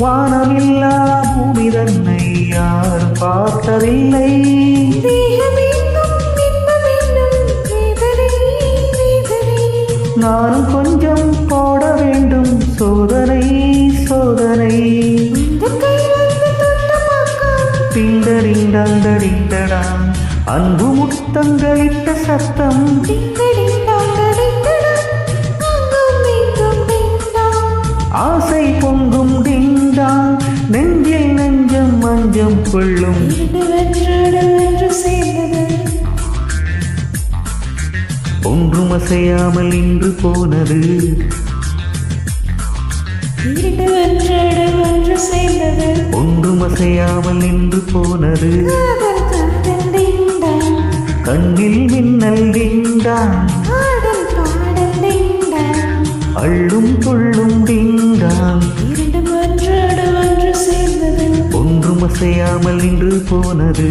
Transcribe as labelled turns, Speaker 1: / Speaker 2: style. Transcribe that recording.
Speaker 1: வானமில்லா பூமி தன்னை யாரும் பார்த்ததில்லை. நானும் கொஞ்சம் போட வேண்டும் சோதனை சோதனை. டிண்டடிண்டடிண்டடாம் அன்பு முத்தங்களிட்ட சத்தம். ஆசை மஞ்சம் கொள்ளும். ஒன்றும் அசையாமல் இன்று போனது. ஒன்றும் அசையாமல் நின்று போனது. கண்ணில் மின்னல்
Speaker 2: டிங்டாங்
Speaker 1: அள்ளும் துள்ளும் அசையாமல் நின்று போனது.